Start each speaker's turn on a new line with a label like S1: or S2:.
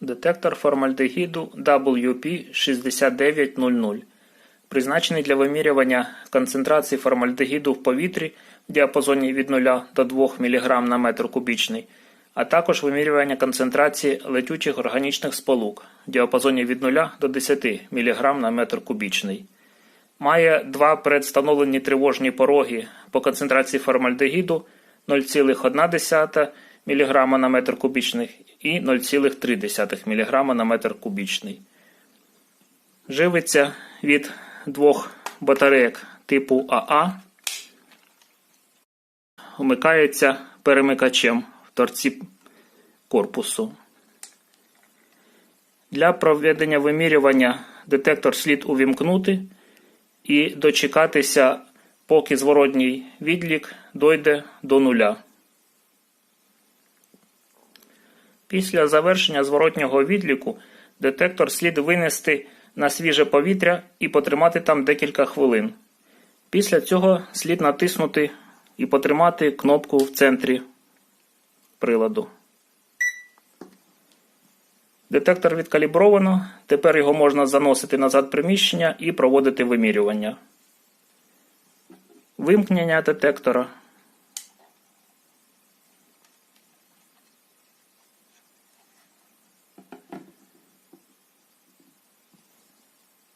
S1: Детектор формальдегіду WP6900 призначений для вимірювання концентрації формальдегіду в повітрі в діапазоні від 0 до 2 мг на метр кубічний, а також вимірювання концентрації летючих органічних сполук в діапазоні від 0 до 10 мг на метр кубічний. Має два предвстановлені тривожні пороги по концентрації формальдегіду 0,1 мг на метр кубічний і 0,3 мг на метр кубічний. Живиться від двох батарейок типу АА. Вмикається перемикачем в торці корпусу. Для проведення вимірювання детектор слід увімкнути і дочекатися, поки зворотній відлік дойде до нуля. Після завершення зворотнього відліку детектор слід винести на свіже повітря і потримати там декілька хвилин. Після цього слід натиснути і потримати кнопку в центрі приладу. Детектор відкалібровано, тепер його можна заносити назад приміщення і проводити вимірювання. Вимкнення детектора